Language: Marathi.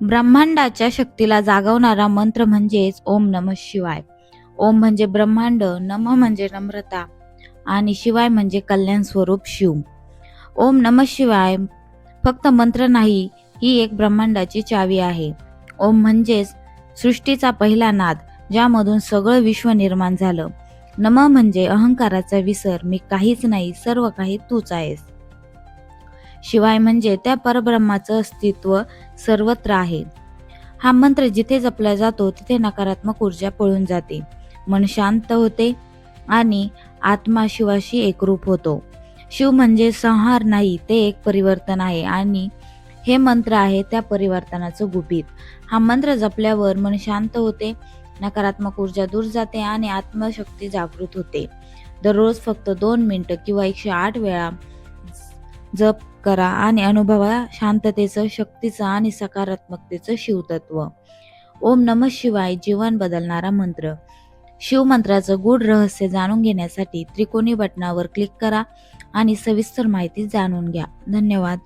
ब्रह्मांडाच्या शक्तीला जागवणारा मंत्र म्हणजेच ओम नम शिवाय. ओम म्हणजे ब्रह्मांड नम म्हणजे नम्रता आणि शिवाय म्हणजे कल्याण स्वरूप शिव. ओम नम शिवाय फक्त मंत्र नाही ही एक ब्रह्मांडाची चावी आहे. ओम म्हणजेच सृष्टीचा पहिला नाद ज्यामधून सगळं विश्व निर्माण झालं. नम म्हणजे अहंकाराचा विसर मी काहीच नाही सर्व काही तूच आहेस. शिवाय म्हणजे त्या परब्रह्माचं अस्तित्व सर्वत्र आहे. हा मंत्र जिथे जपला जातो तिथे नकारात्मक ऊर्जा पळून जाते. मन शांत होते आणि आत्मा शिवाशी एकरूप होतो. शिव म्हणजे संहार नाही ते एक परिवर्तन आहे आणि हे मंत्र आहे त्या परिवर्तनाचं गुपित. हा मंत्र जपल्यावर मन शांत होते नकारात्मक ऊर्जा दूर जाते आणि आत्मशक्ती जागृत होते. दररोज फक्त दोन मिनिटं किंवा एकशे आठ वेळा जप करा आणि अनुभवा शांततेचं शक्तीचं आणि सकारात्मकतेचं शिवतत्व. ओम नम शिवाय जीवन बदलणारा मंत्र. शिवमंत्राचं गूढ रहस्य जाणून घेण्यासाठी त्रिकोणी बटनावर क्लिक करा आणि सविस्तर माहिती जाणून घ्या. धन्यवाद.